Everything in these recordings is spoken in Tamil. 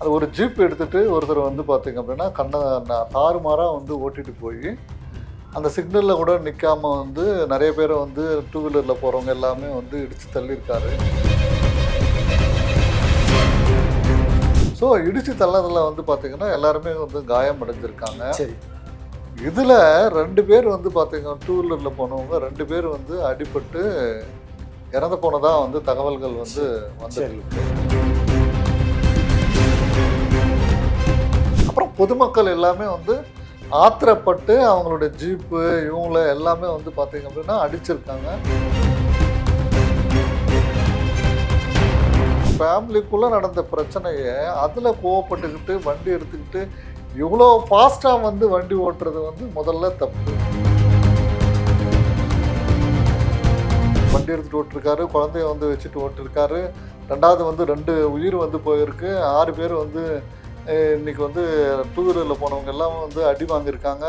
அது ஒரு ஜீப் எடுத்துட்டு ஒருத்தர் வந்து பார்த்தீங்க அப்படின்னா கண்ணை தாறுமாறாக வந்து ஓட்டிட்டு போய் அந்த சிக்னலில் கூட நிற்காம வந்து நிறைய பேரை வந்து டூ வீலரில் போகிறவங்க எல்லாமே வந்து இடித்து தள்ளியிருக்காரு. ஸோ இடித்து தள்ளதில் வந்து பார்த்தீங்கன்னா எல்லாருமே வந்து காயம் அடைஞ்சிருக்காங்க. சரி. இதில் ரெண்டு பேர் வந்து பார்த்தீங்கன்னா டூ வீலரில் போனவங்க ரெண்டு பேர் வந்து அடிபட்டு இறந்து போனதா வந்து தகவல்கள் வந்து வந்துருக்கு பொதுமக்கள் எல்லாமே வந்து ஆத்திரப்பட்டு அவங்களுடைய ஜீப்பு இவங்கள எல்லாமே வந்து பார்த்தீங்க அப்படின்னா அடிச்சிருக்காங்க. ஃபேமிலிக்குள்ளே நடந்த பிரச்சனையை அதில் கோவப்பட்டுக்கிட்டு வண்டி எடுத்துக்கிட்டு இவ்வளோ ஃபாஸ்ட்டாக வந்து வண்டி ஓட்டுறது வந்து முதல்ல தப்பு. வண்டி எடுத்துகிட்டு ஓட்டிருக்காரு குழந்தைய வந்து வச்சுட்டு ஓட்டிருக்காரு. ரெண்டாவது வந்து ரெண்டு உயிர் வந்து போயிருக்கு. ஆறு பேர் வந்து அஹ், இன்னைக்கு வந்து டூ வீலரில் போனவங்க எல்லாம் வந்து அடி வாங்கியிருக்காங்க.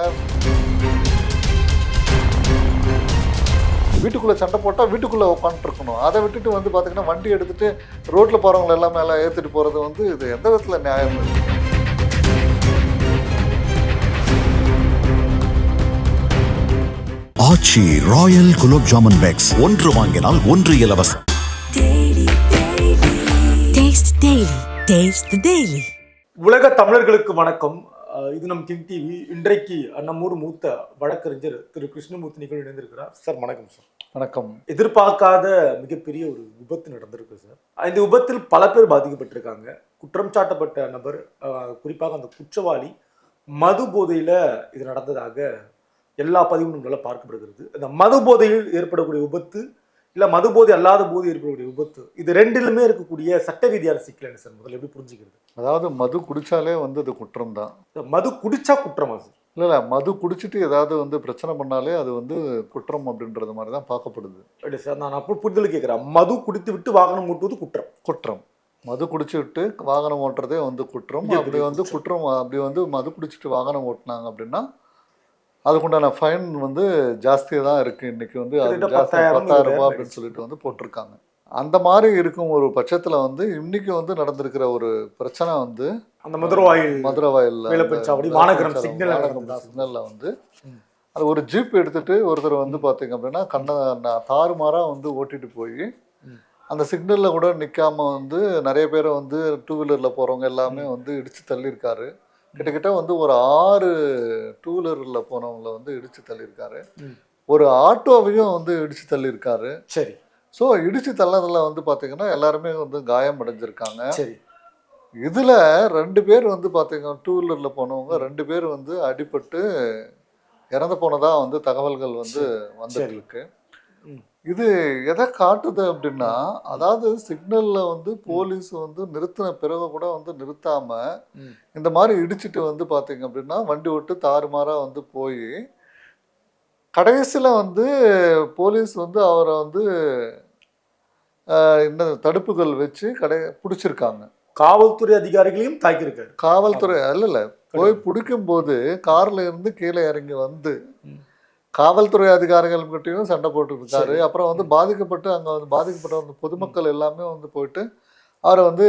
வீட்டுக்குள்ளே சண்டை போட்டால் வீட்டுக்குள்ளே உட்காந்துருக்கணும் அதை விட்டுட்டு வந்து பார்த்தீங்கன்னா வண்டி எடுத்துட்டு ரோட்டில் போகிறவங்க எல்லாமே எல்லாம் ஏற்றிட்டு போகிறது வந்து இது எந்த விதத்தில் நியாயம்? Aachi royal gulab jamun packs. ஒன்று வாங்கினால் ஒன்று இலவசம். Taste உலக தமிழர்களுக்கு வணக்கம். இது நம் கிங் டிவி. இன்றைக்கு நம்மூர் மூத்த வழக்கறிஞர் திரு கிருஷ்ணமூர்த்தி நிகழ்வு இணைந்திருக்கிறார். சார் வணக்கம் சார். வணக்கம். எதிர்பார்க்காத மிகப்பெரிய ஒரு விபத்து நடந்திருக்கு சார். இந்த விபத்தில் பல பேர் பாதிக்கப்பட்டிருக்காங்க. குற்றம் சாட்டப்பட்ட நபர் குறிப்பாக அந்த குற்றவாளி மது போதையில இது நடந்ததாக எல்லா பதிவுகளும் பார்க்கப்படுகிறது. இந்த மது போதையில் ஏற்படக்கூடிய விபத்து இல்ல மது போதை அல்லாத போது ஏற்படக்கூடிய விபத்து. இது ரெண்டிலுமே இருக்கக்கூடிய சட்ட ரீதியான சிக்கல் என்ன சார்? முதல்ல எப்படி புரிஞ்சுக்கிறது? அதாவது மது குடிச்சாலே வந்து அது குற்றம் தான். மது குடிச்சா குற்றமா சார்? இல்லை இல்லை மது குடிச்சிட்டு ஏதாவது வந்து பிரச்சனை பண்ணாலே அது வந்து குற்றம் அப்படின்றது மாதிரி தான் பார்க்கப்படுது. அப்படி சார் நான் அப்போ புரிதல் கேட்குறேன் மது குடித்து விட்டு வாகனம் ஓட்டுவது குற்றம். குற்றம். மது குடிச்சிட்டு வாகனம் ஓட்டுறதே வந்து குற்றம். அப்படி வந்து குற்றம் அப்படி வந்து மது குடிச்சிட்டு வாகனம் ஓட்டினாங்க அப்படின்னா அதுக்குண்டான ஃபைன் வந்து ஜாஸ்தியாக தான் இருக்குது இன்னைக்கு வந்து அது பத்தாயிரம் ரூபாய் அப்படின்னு சொல்லிட்டு வந்து போட்டிருக்காங்க. அந்த மாதிரி இருக்கும் ஒரு பட்சத்தில் வந்து இன்னைக்கு வந்து நடந்திருக்கிற ஒரு பிரச்சனை வந்து அந்த மதுரவாயில் மதுரை வாயில்ல வேலப்பஞ்சாவடி மாநகரம் சிக்னல் சிக்னலில் வந்து அது ஒரு ஜீப் எடுத்துட்டு ஒருத்தர் வந்து பார்த்தீங்க அப்படின்னா கண்ணை ந- தாறுமாறா வந்து ஓட்டிட்டு போய். அந்த சிக்னலில் கூட நிற்காம வந்து நிறைய பேரை வந்து டூ வீலரில் போகிறவங்க எல்லாமே வந்து இடித்து தள்ளியிருக்காரு. கிட்டத்தட்ட வந்து ஒரு ஆறு டூ வீலரில் போனவங்கள வந்து இடித்து தள்ளியிருக்காரு. ஒரு ஆட்டோவையும் வந்து இடித்து தள்ளியிருக்காரு. சரி. ஸோ இடித்து தள்ளதில் வந்து பார்த்தீங்கன்னா எல்லாருமே வந்து காயம் அடைஞ்சிருக்காங்க. சரி. இதில் ரெண்டு பேர் வந்து பார்த்தீங்கன்னா டூ வீலரில் போனவங்க ரெண்டு பேர் வந்து அடிபட்டு இறந்து போனதா வந்து தகவல்கள் வந்து ம். இது எதை காட்டுது அப்படின்னா அதாவது சிக்னல்ல வந்து போலீஸ் வந்து நிறுத்தின பிறகு கூட வந்து நிறுத்தாம. இந்த மாதிரி இடிச்சிட்டு வந்து பார்த்தீங்க அப்படின்னா வண்டி விட்டு தாறுமாறா வந்து போய் கடைசியில் வந்து போலீஸ் வந்து அவரை வந்து இந்த தடுப்புகள் வச்சு கடை பிடிச்சிருக்காங்க காவல்துறை அதிகாரிகளையும் தாக்கியிருக்காரு காவல்துறை அல்ல இல்ல போய் பிடிக்கும்போது கார்ல இருந்து கீழே இறங்கி வந்து. காவல்துறை அதிகாரிகள் கிட்டயும் சண்டை சரி. அப்புறம் வந்து பாதிக்கப்பட்டு அங்க வந்து பாதிக்கப்பட்ட அந்த பொதுமக்கள் எல்லாமே வந்து போயிட்டு அவரை வந்து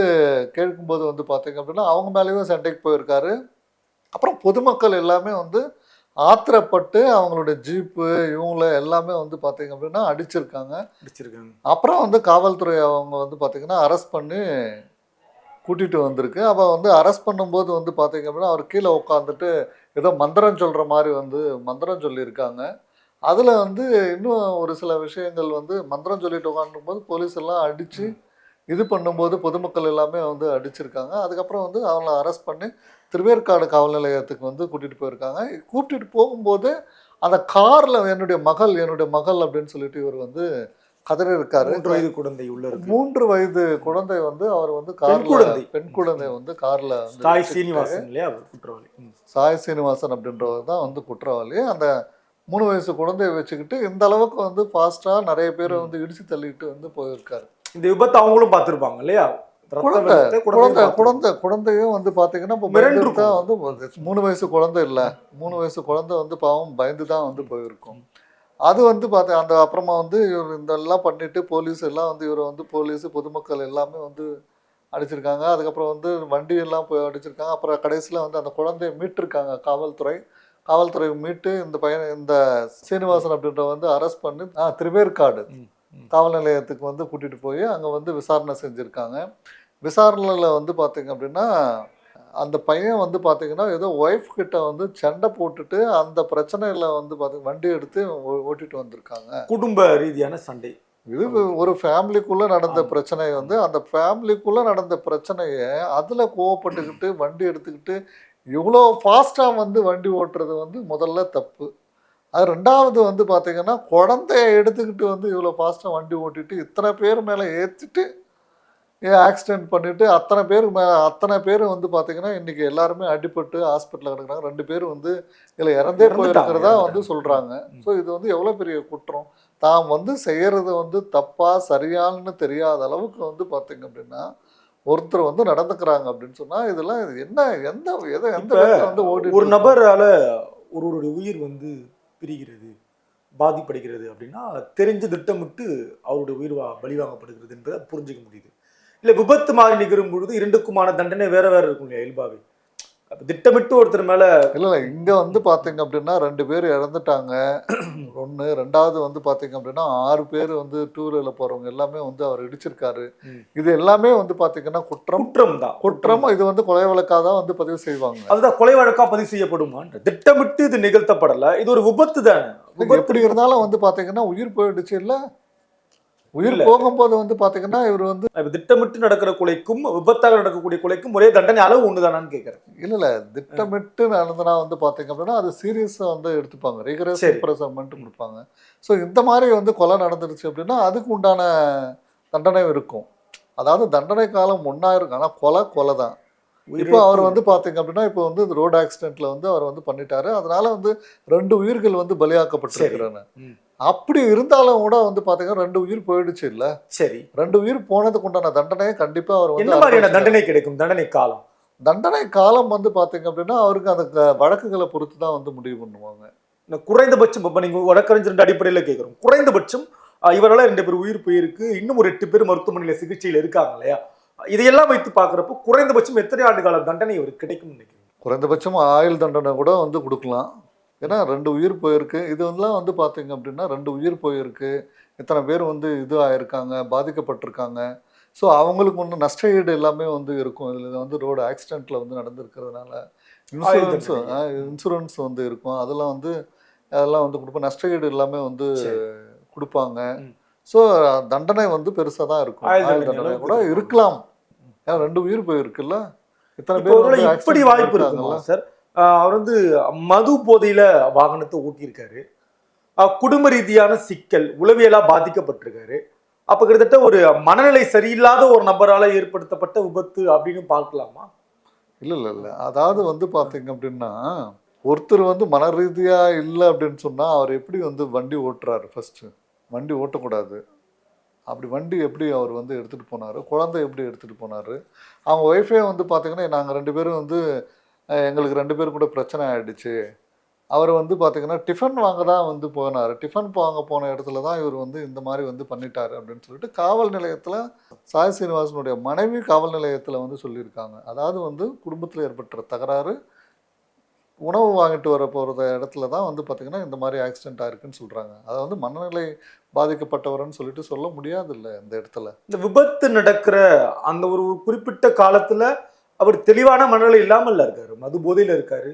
கேட்கும்போது வந்து பார்த்தீங்க அப்படின்னா அவங்க மேலேயும் சண்டைக்கு போயிருக்காரு. அப்புறம் பொதுமக்கள் எல்லாமே வந்து ஆத்திரப்பட்டு அவங்களுடைய ஜீப்பு இவங்கள எல்லாமே வந்து பார்த்தீங்க அப்படின்னா அடிச்சிருக்காங்க. அடிச்சிருக்காங்க. அப்புறம் வந்து காவல்துறை அவங்க வந்து பார்த்தீங்கன்னா அரெஸ்ட் பண்ணி கூட்டிகிட்டு வந்திருக்கு. அப்போ வந்து அரெஸ்ட் பண்ணும்போது வந்து பார்த்தீங்க அப்படின்னா அவர் கீழே உட்காந்துட்டு ஏதோ மந்திரம் சொல்கிற மாதிரி வந்து மந்திரம் சொல்லியிருக்காங்க. அதில் வந்து இன்னும் ஒரு சில விஷயங்கள் வந்து மந்திரம் சொல்லிட்டு உட்காந்தும் போது போலீஸ் எல்லாம் அடித்து இது பண்ணும்போது பொதுமக்கள் எல்லாமே வந்து அடிச்சிருக்காங்க. அதுக்கப்புறம் வந்து அவங்கள அரெஸ்ட் பண்ணி திருவேற்காடு காவல் நிலையத்துக்கு வந்து கூட்டிகிட்டு போயிருக்காங்க. கூட்டிகிட்டு போகும்போது அந்த காரில் என்னுடைய மகள் என்னுடைய மகள் அப்படின்னு சொல்லிட்டு இவர் வந்து கதறி இருக்காரு. மூன்று வயது குழந்தை உள்ள இருக்கு. மூன்று வயது குழந்தை வந்து அவர் வந்து கார்ல குழந்தை. பெண் குழந்தை வந்து கார்ல வச்சுக்கிட்டு சீனிவாசன் இல்லையா? குற்றவாளி. சாய் சீனிவாசன் அப்படின்றவர் தான் வந்து குற்றவாளி. அந்த மூணு வயசு குழந்தைய வச்சுக்கிட்டு இந்த அளவுக்கு வந்து ஃபாஸ்டா நிறைய பேரை வந்து இடிச்சு தள்ளிட்டு வந்து போயிருக்காரு. இந்த விபத்து அவங்களும் பார்த்திருப்பாங்க இல்லையா? குழந்தை குழந்தை குழந்தையும் குழந்தை குழந்தையும் வந்து இப்போ இருக்கும். வந்து மூணு வயசு குழந்தை இல்ல. மூணு வயசு குழந்தை வந்து பாவம் பயந்து தான் வந்து போயிருக்கும். அது வந்து பார்த்து அந்த அப்புறமா வந்து இவர் இந்த எல்லாம் பண்ணிட்டு போலீஸ் எல்லாம் வந்து இவரை வந்து போலீஸ் பொதுமக்கள் எல்லாமே வந்து அடிச்சிருக்காங்க. அதுக்கப்புறம் வந்து வண்டி எல்லாம் போய் அடிச்சிருக்காங்க. அப்புறம் கடைசியில் வந்து அந்த குழந்தைய மீட்டிருக்காங்க காவல்துறை. காவல்துறை மீட்டு இந்த பையன் இந்த சீனிவாசன் அப்படின்ற வந்து அரெஸ்ட் பண்ணி திருவேற்காடு. காவல் நிலையத்துக்கு வந்து கூட்டிட்டு போய் அங்கே வந்து விசாரணை செஞ்சுருக்காங்க. விசாரணையில் வந்து பார்த்தீங்க அப்படின்னா அந்த பையன் வந்து பார்த்தீங்கன்னா ஏதோ ஒய்ஃப் கிட்ட வந்து சண்டை போட்டுட்டு அந்த பிரச்சனையில் வந்து பார்த்து வண்டி எடுத்து ஓட்டிட்டு வந்திருக்காங்க. குடும்ப ரீதியான சண்டை. இது ஒரு ஃபேமிலிக்குள்ள நடந்த. பிரச்சனை வந்து அந்த ஃபேமிலிக்குள்ள நடந்த பிரச்சனையை அதுல கோவப்பட்டுக்கிட்டு வண்டி எடுத்துக்கிட்டு இவ்வளோ ஃபாஸ்டா வந்து வண்டி ஓட்டுறது வந்து முதல்ல தப்பு. அது ரெண்டாவது வந்து பாத்தீங்கன்னா குழந்தைய எடுத்துக்கிட்டு வந்து இவ்வளோ ஃபாஸ்டா வண்டி ஓட்டிட்டு இத்தனை பேர் மேல ஏத்திட்டு ஆக்சிடென்ட் பண்ணிட்டு அத்தனை பேர் மே அத்தனை பேர் வந்து பாத்தீங்கன்னா இன்னைக்கு எல்லாருமே அடிபட்டு ஹாஸ்பிட்டலில் கிடக்குறாங்க. ரெண்டு பேர் வந்து இதில் இறந்தே போயிருக்கிறதா வந்து ம். ஸோ இது வந்து எவ்வளோ பெரிய குற்றம்? தாம் வந்து செய்யறது வந்து தப்பா சரியான்னு தெரியாத அளவுக்கு வந்து பார்த்தீங்க அப்படின்னா ஒருத்தர் வந்து நடந்துக்கிறாங்க அப்படின்னு சொன்னா இதெல்லாம் இது என்ன எந்த எதை எந்த வந்து ஓடி ஒரு நபரால ஒருவருடைய உயிர் வந்து பிரிகிறது பாதிப்படைகிறது அப்படின்னா தெரிஞ்சு திட்டமிட்டு அவருடைய உயிர் வா- பலி வாங்கப்படுகிறது என்பதை புரிஞ்சுக்க முடியுது. இல்ல விபத்து மாதிரி நிகழும் பொழுது இரண்டுக்குமான தண்டனை வேற வேற இருக்கும் இல்லையா இயல்பாவே? திட்டமிட்டு ஒருத்தர் மேல இல்ல இல்ல இங்க வந்து பாத்தீங்க அப்படின்னா ரெண்டு பேர் இறந்துட்டாங்க. ஒண்ணு ரெண்டாவது வந்து பாத்தீங்க அப்படின்னா ஆறு பேர் வந்து டூ வீலர்ல போறவங்க எல்லாமே வந்து அவர் இடிச்சிருக்காரு. இது எல்லாமே வந்து பாத்தீங்கன்னா குற்றம். குற்றம் தான். குற்றம் இது வந்து கொலை வழக்காக தான் வந்து பதிவு செய்வாங்க. அதுதான் கொலை வழக்கா பதிவு செய்யப்படுமான்ற. திட்டமிட்டு இது நிகழ்த்தப்படல. இது ஒரு விபத்து தானே. எப்படி இருந்தாலும் வந்து பாத்தீங்கன்னா உயிர் போயிடுச்சு இல்ல உயிர். போகும்போது வந்து பாத்தீங்கன்னா இவர் வந்து திட்டமிட்டு நடக்கிற கொலைக்கும் விபத்தாக நடக்கக்கூடிய கொலைக்கும் ஒரே தண்டனை அளவு ஒண்ணுதானான்னு கேட்கறேன் இல்ல இல்ல. திட்டமிட்டு நடந்தனா வந்து பாத்தீங்க அப்படின்னா அது சீரியஸா வந்து எடுத்துப்பாங்க. ரிகரஸ் சரி. இம்ப்ரெசன்மெண்ட் கொடுப்பாங்க. ஸோ இந்த மாதிரி வந்து கொலை நடந்துருச்சு அப்படின்னா அதுக்கு உண்டான தண்டனை இருக்கும். அதாவது தண்டனை காலம் ஒன்றா இருக்கும். ஆனால் கொலை கொலை தான் இப்போ அவர் வந்து பாத்தீங்க அப்படின்னா இப்போ வந்து ரோடு ஆக்சிடென்ட்ல வந்து அவர் வந்து பண்ணிட்டாரு. அதனால வந்து ரெண்டு உயிர்கள் வந்து பலியாக்கப்பட்டிருக்கிறாங்க. அப்படி இருந்தாலும் கூட வந்து பாத்தீங்கன்னா ரெண்டு உயிர் போயிடுச்சு இல்ல? சரி. ரெண்டு உயிர் போனதுக்கு உண்டான தண்டனையை கண்டிப்பா அவர் என்ன மாதிரியான. தண்டனை கிடைக்கும்? தண்டனை காலம்? தண்டனை காலம் வந்து பாத்தீங்க அப்படின்னா அவருக்கு அந்த வழக்குகளை பொறுத்து தான் வந்து முடிவு பண்ணுவாங்க. இந்த குறைந்தபட்சம் இப்போ நீங்கள் வழக்கறிஞர் அடிப்படையில் கேட்குறோம் குறைந்தபட்சம் இவரால ரெண்டு பேர் உயிர் போயிருக்கு. இன்னும் ஒரு எட்டு பேர் மருத்துவமனையில் சிகிச்சையில் இருக்காங்க இல்லையா? இதையெல்லாம் வைத்து பார்க்குறப்போ குறைந்தபட்சம் எத்தனை ஆண்டு கால தண்டனை இவருக்கு கிடைக்கும்னு நினைக்கிறீங்க? குறைந்தபட்சம் ஆயுள் தண்டனை கூட வந்து கொடுக்கலாம். ஏன்னா ரெண்டு உயிர் போயிருக்கு. இது வந்துலாம் வந்து பாத்தீங்க அப்படின்னா ரெண்டு உயிர் போயிருக்கு. இத்தனை பேர் வந்து இது ஆயிருக்காங்க பாதிக்கப்பட்டிருக்காங்க. ஸோ அவங்களுக்கு ஒன்று நஷ்ட ஈடு எல்லாமே வந்து இருக்கும். இதில் வந்து ரோடு ஆக்சிடென்ட்ல வந்து நடந்திருக்கிறதுனால இன்சூரன்ஸ். இன்சூரன்ஸ் வந்து இருக்கும். அதெல்லாம் வந்து அதெல்லாம் வந்து கொடுப்போம். நஷ்ட ஈடு எல்லாமே வந்து. கொடுப்பாங்க. ஸோ தண்டனை வந்து பெருசாக தான் இருக்கும். ஆயுள் தண்டனை கூட. இருக்கலாம். ரெண்டு உயிர் போயிருக்குல்ல? இத்தனை பேர் இப்படி வாய்ப்பு. இருக்குமா சார் அவர் வந்து மது போதையில வாகனத்தை ஓட்டியிருக்காரு. குடும்ப ரீதியான சிக்கல் உளவியலா பாதிக்கப்பட்டிருக்காரு. அப்ப கிட்டத்தட்ட ஒரு மனநிலை சரியில்லாத ஒரு நபரால ஏற்படுத்தப்பட்ட விபத்து அப்படின்னு பார்க்கலாமா? இல்ல இல்ல இல்ல. அதாவது வந்து பாத்தீங்க அப்படின்னா ஒருத்தர் வந்து மன ரீதியா இல்லை அப்படின்னு சொன்னா அவர் எப்படி வந்து வண்டி ஓட்டுறாரு ஃபர்ஸ்ட் வண்டி ஓட்டக்கூடாது. அப்படி வண்டி எப்படி அவர் வந்து எடுத்துகிட்டு போனார் குழந்தை எப்படி எடுத்துகிட்டு போனாரு அவங்க ஒய்ஃபே வந்து பார்த்திங்கன்னா நாங்கள் ரெண்டு பேரும் வந்து எங்களுக்கு ரெண்டு பேரும் கூட பிரச்சனை ஆகிடுச்சு அவர் வந்து பார்த்திங்கன்னா டிஃபன் வாங்க தான் வந்து போனார். டிஃபன் வாங்க போன இடத்துல தான் இவர் வந்து இந்த மாதிரி வந்து பண்ணிட்டார் அப்படின்னு சொல்லிட்டு காவல் நிலையத்தில் சாய் சீனிவாசனுடைய மனைவி காவல் நிலையத்தில் வந்து சொல்லியிருக்காங்க. அதாவது வந்து குடும்பத்தில் ஏற்பட்ட தகராறு உணவு வாங்கிட்டு வர போகிற இடத்துல தான் வந்து பார்த்திங்கன்னா இந்த மாதிரி ஆக்சிடென்ட் ஆயிருக்குன்னு சொல்கிறாங்க அதை வந்து மனநிலை பாதிக்கப்பட்டவர்னு சொல்லிட்டு சொல்ல முடியாது இல்லை இந்த இடத்துல. இந்த விபத்து நடக்கிற அந்த ஒரு குறிப்பிட்ட காலத்துல அவர் தெளிவான மனநிலை இல்லாமல்ல இருக்காரு. மது போதையில இருக்காரு.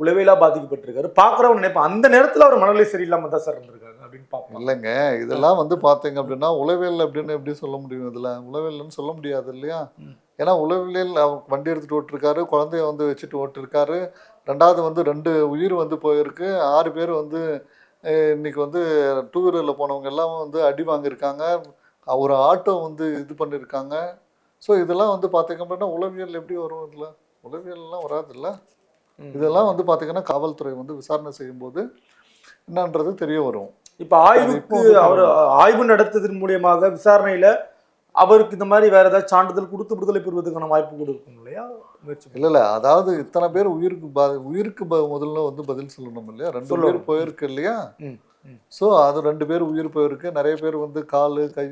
உளவியலா பாதிக்கப்பட்டிருக்காரு. பாக்குறவன் நினைப்பான் அந்த நேரத்துல அவர் மனநிலை சரியில்லாம தான் சார் இருந்திருக்காரு அப்படின்னு பார்ப்போம். இல்லைங்க. இதெல்லாம் வந்து பார்த்தீங்க அப்படின்னா உளவியல் அப்படின்னு எப்படி சொல்ல முடியும் இதில்? உளவியல்னு சொல்ல முடியாது இல்லையா. ஏன்னா உளவியல் வண்டி எடுத்துட்டு ஓட்டிருக்காரு குழந்தைய வந்து வச்சுட்டு ஓட்டிருக்காரு. ரெண்டாவது வந்து ரெண்டு உயிர் வந்து போயிருக்கு. ஆறு பேர் வந்து அஹ், இன்னைக்கு வந்து டூ வீலரில் போனவங்க எல்லாம் வந்து அடி வாங்கியிருக்காங்க. ஒரு ஆட்டோ வந்து இது பண்ணியிருக்காங்க. ஸோ இதெல்லாம் வந்து பார்த்தீங்க அப்படின்னா உளவியல் எப்படி வரும் இதில்? உளவியல்லாம் வராதுல்ல? ம். இதெல்லாம் வந்து பார்த்தீங்கன்னா காவல்துறை வந்து விசாரணை செய்யும்போது என்னன்றது தெரிய வரும். இப்ப ஆய்வுக்கு அவர் ஆய்வு நடத்ததன் மூலியமாக விசாரணையில அவருக்கு இந்த மாதிரி வேற ஏதாவது சான்றிதழ் கொடுத்து விடுதலை பெறுவதற்கான வாய்ப்பு கூட இருக்கும் இல்லையா? முயற்சி இல்ல இல்ல. அதாவது இத்தனை பேர் உயிருக்கு பா உயிருக்கு முதல்ல வந்து பதில் சொல்லணும் இல்லையா? ரெண்டு. பேர் போயிருக்கு இல்லையா. ஸோ அது ரெண்டு பேர் உயிர் போயிருக்கு. நிறைய பேர் வந்து கால் கை.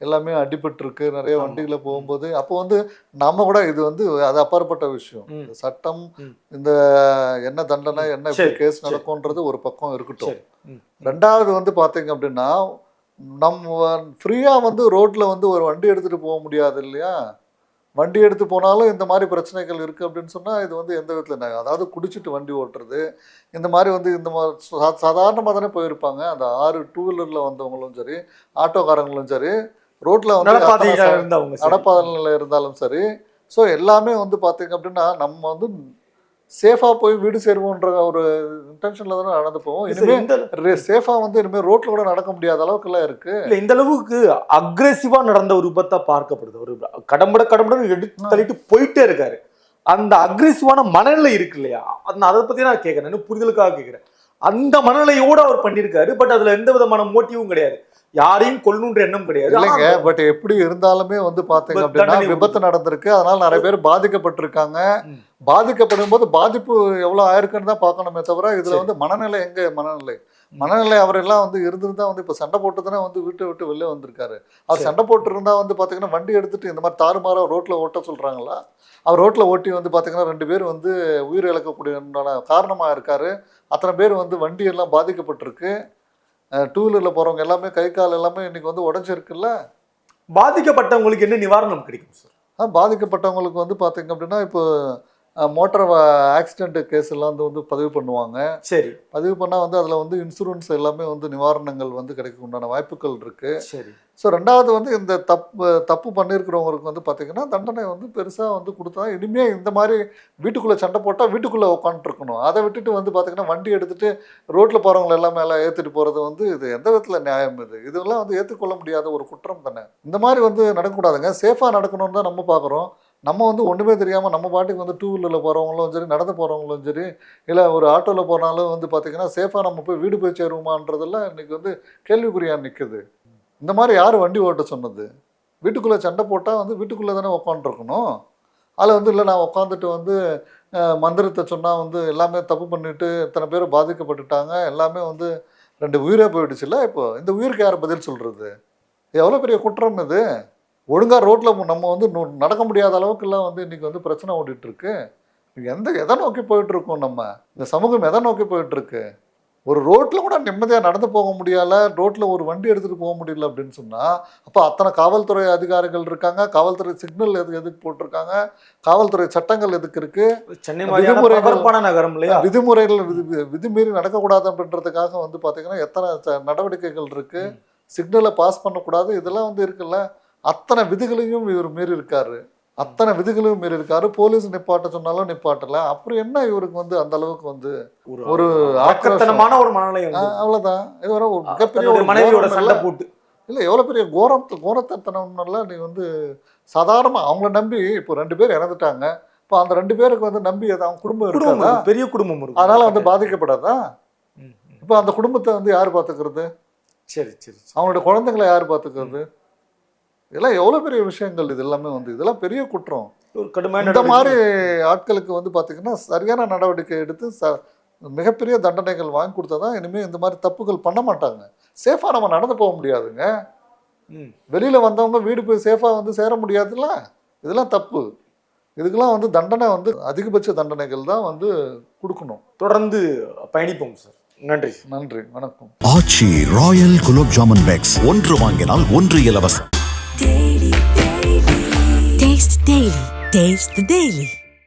எல்லாமே அடிபட்டிருக்கு. நிறைய வண்டிகளை போகும்போது. அப்போ வந்து நம்ம கூட இது வந்து அது அப்பாற்பட்ட விஷயம். சட்டம். இந்த என்ன தண்டனை என்ன கேஸ். நடக்கும்ன்றது ஒரு பக்கம் இருக்கட்டும். ரெண்டாவது வந்து பார்த்தீங்க அப்படின்னா நம்ம ஃப்ரீயாக வந்து ரோட்டில் வந்து ஒரு வண்டி எடுத்துகிட்டு போக முடியாது இல்லையா? வண்டி எடுத்து போனாலும் இந்த மாதிரி பிரச்சனைகள் இருக்குது அப்படின்னு சொன்னால் இது வந்து எந்த விதத்தில் என்ன அதாவது குடிச்சிட்டு வண்டி ஓட்டுறது இந்த மாதிரி வந்து இந்த மாதிரி சாதாரணமாக தானே போயிருப்பாங்க. அந்த ஆறு டூ வீலரில் வந்தவங்களும் சரி ஆட்டோக்காரங்களும் சரி ரோட்டில் வந்து. நடப்பாதையில் இருந்தாலும் சரி. ஸோ எல்லாமே வந்து பார்த்தீங்க அப்படின்னா நம்ம வந்து சேஃபாக போய் வீடு சேருவோன்ற ஒரு இன்டென்ஷனில் தானே நடந்து போவோம். இனிமேல் சேஃபாக வந்து இனிமேல் ரோட்டில் கூட நடக்க முடியாத அளவுக்குலாம் இருக்குது இல்ல இந்த அளவுக்கு அக்ரெசிவா நடந்த ஒரு விபத்தா பார்க்கப்படுது. ஒரு கடம்பட கடம்பட எடுத்து தள்ளிட்டு போயிட்டே இருக்காரு. அந்த அக்ரெசிவான மனநிலை இருக்கு இல்லையா? அந்த அதை பத்தி நான் கேட்கறேன். புரிதலுக்காக கேட்கிறேன். அந்த மனநிலையோட அவர் பண்ணியிருக்காரு பட் அதுல எந்த விதமான மோட்டிவும் கிடையாது. யாரையும் கொல்லணுன்ற எண்ணம் கிடையாது. இல்லைங்க பட் எப்படி இருந்தாலுமே வந்து பார்த்தீங்க விபத்து அப்படின்னா விபத்து நடந்திருக்கு. அதனால நிறைய பேர் பாதிக்கப்பட்டிருக்காங்க. பாதிக்கப்படும் போது பாதிப்பு எவ்வளோ ஆயிருக்குன்னு தான் பார்க்கணுமே தவிர இதுல. வந்து மனநிலை எங்க? மனநிலை. மனநிலை அவரெல்லாம் வந்து இருந்திருந்தா வந்து இப்போ சண்டை போட்டு தானே வந்து வீட்டை விட்டு வெளில வந்திருக்காரு. அவர். சண்டை போட்டு இருந்தா வந்து பார்த்தீங்கன்னா வண்டி எடுத்துட்டு இந்த மாதிரி தாறுமாறா ரோட்ல ஓட்ட சொல்றாங்களா? அவர் ரோட்ல ஓட்டி வந்து பார்த்தீங்கன்னா ரெண்டு பேர் வந்து உயிர் இழக்கக்கூடிய காரணமா இருக்காரு. அத்தனை பேர் வந்து வண்டி எல்லாம் பாதிக்கப்பட்டிருக்கு. டூ வீலரில் போகிறவங்க எல்லாமே கை கால் எல்லாமே இன்னைக்கு வந்து உடஞ்சிருக்குல்ல? பாதிக்கப்பட்டவங்களுக்கு என்ன நிவாரணம் கிடைக்கும் சார் பாதிக்கப்பட்டவங்களுக்கு வந்து பார்த்தீங்க அப்படின்னா இப்போ மோட்டார் ஆக்சிடென்ட் கேஸ் எல்லாம் வந்து வந்து பதிவு பண்ணுவாங்க. சரி. பதிவு பண்ணால் வந்து அதில் வந்து இன்சூரன்ஸ் எல்லாமே வந்து நிவாரணங்கள் வந்து கிடைக்க உண்டான வாய்ப்புகள் இருக்குது சரி. ஸோ ரெண்டாவது வந்து இந்த தப்பு தப்பு பண்ணியிருக்கிறவங்களுக்கு வந்து பார்த்தீங்கன்னா தண்டனை வந்து பெருசாக வந்து கொடுத்தா இனிமேல் இந்த மாதிரி வீட்டுக்குள்ளே சண்டை போட்டால் வீட்டுக்குள்ளே உட்காந்துருக்கணும் அதை விட்டுட்டு வந்து பார்த்தீங்கன்னா வண்டி எடுத்துகிட்டு ரோட்டில் போகிறவங்க எல்லாம் மேலே ஏற்றிட்டு போகிறது வந்து இது எந்த விதத்தில் நியாயம் இது? இதெல்லாம் வந்து ஏற்றுக்கொள்ள முடியாத ஒரு குற்றம் தானே? இந்த மாதிரி வந்து நடக்கக்கூடாதுங்க. சேஃபாக நடக்கணும்னு தான் நம்ம பார்க்குறோம் நம்ம வந்து ஒன்றுமே தெரியாமல் நம்ம பாட்டுக்கு வந்து டூ வீலரில் போகிறவங்களும் சரி நடந்து போகிறவங்களும் சரி இல்லை ஒரு ஆட்டோவில் போனாலும் வந்து பார்த்திங்கன்னா சேஃபாக நம்ம போய் வீடு போய் சேருவோமான்றதெல்லாம் இன்றைக்கி வந்து கேள்விக்குறியாக நிற்குது இந்த மாதிரி யார் வண்டி ஓட்ட சொன்னது? வீட்டுக்குள்ளே சண்டை போட்டால் வந்து வீட்டுக்குள்ளே தானே உட்காந்துருக்கணும் அதில் வந்து இல்லை நான் உட்காந்துட்டு வந்து மந்திரத்தை சொன்னால் வந்து எல்லாமே தப்பு பண்ணிட்டு இத்தனை பேர் பாதிக்கப்பட்டுட்டாங்க எல்லாமே வந்து ரெண்டு உயிரே போயிடுச்சுல்ல இப்போ? இந்த உயிருக்கு யார் பதில் சொல்கிறது எவ்வளோ பெரிய குற்றம் இது? ஒழுங்காக ரோட்டில் நம்ம வந்து நடக்க முடியாத அளவுக்குலாம் வந்து இன்றைக்கி வந்து பிரச்சனை ஓடிட்டு இருக்கு எந்த எதை நோக்கி போயிட்டு இருக்கோம் நம்ம? இந்த சமூகம் எதை நோக்கி போயிட்டு இருக்கு ஒரு ரோட்டில் கூட நிம்மதியாக நடந்து போக முடியல ரோட்டில் ஒரு வண்டி எடுத்துகிட்டு போக முடியல அப்படின்னு சொன்னால் அப்போ அத்தனை காவல்துறை அதிகாரிகள் இருக்காங்க காவல்துறை சிக்னல் எது எதுக்கு போட்டிருக்காங்க காவல்துறை சட்டங்கள் எதுக்கு இருக்குது சென்னை நகரம் இல்லையா? விதிமுறைகள் விதி வி- விதிமீறி நடக்கக்கூடாது அப்படின்றதுக்காக வந்து பார்த்தீங்கன்னா எத்தனை நடவடிக்கைகள் இருக்கு? சிக்னலை பாஸ் பண்ணக்கூடாது இதெல்லாம் வந்து இருக்குல்ல? அத்தனை விதிகளையும் இவர் மீறி இருக்காரு. அத்தனை விதிகளையும் மீறி இருக்காரு. போலீஸ் நிப்பாட்ட சொன்னாலும் நிப்பாட்டல. அப்புறம் என்ன இவருக்கு வந்து அந்த அளவுக்கு வந்து ஒரு. ஆக்கத்தனமான ஒரு மனநிலை அவ்வளவுதான். இது வர ஒரு மிகப்பெரிய ஒரு மனைவியோட சண்டை. போட்டு. இல்ல எவ்வளவு பெரிய கோரம் கோரத்தனம்னால நீ வந்து சாதாரணமா அவங்கள நம்பி இப்போ ரெண்டு பேர் இறந்துட்டாங்க. இப்போ அந்த ரெண்டு பேருக்கு வந்து நம்பி அது அவங்க குடும்பம் இருக்காதா? இருக்கு, பெரிய குடும்பம் இருக்கு. அதனால வந்து பாதிக்கப்படாதா. இப்போ அந்த குடும்பத்தை வந்து யார் பார்த்துக்கிறது? சரி சரி சரி. அவங்களோட குழந்தைங்களை யார் பார்த்துக்கிறது? இதெல்லாம் எவ்வளோ பெரிய விஷயங்கள்? இது எல்லாமே வந்து இதெல்லாம் பெரிய குற்றம். ஒரு கடுமையான இந்த மாதிரி நடவடிக்கை. ஆட்களுக்கு வந்து பார்த்தீங்கன்னா சரியான நடவடிக்கை எடுத்து ச மிகப்பெரிய தண்டனைகள் வாங்கி கொடுத்தா தான் இனிமேல் இந்த மாதிரி தப்புகள் பண்ண மாட்டாங்க. சேஃபாக நம்ம நடந்து போக முடியாதுங்க. ம். வெளியில் வந்தவங்க வீடு போய் சேஃபாக வந்து சேர முடியாதுல்ல? இதெல்லாம் தப்பு. இதுக்கெல்லாம் வந்து தண்டனை வந்து அதிகபட்ச தண்டனைகள் தான் வந்து கொடுக்கணும். தொடர்ந்து பயணிப்போம் சார். நன்றி. நன்றி வணக்கம். Aachi royal gulab jamun packs. ஒன்று வாங்கினால் ஒன்று இலவசம். Taste the Daily. Taste the Daily.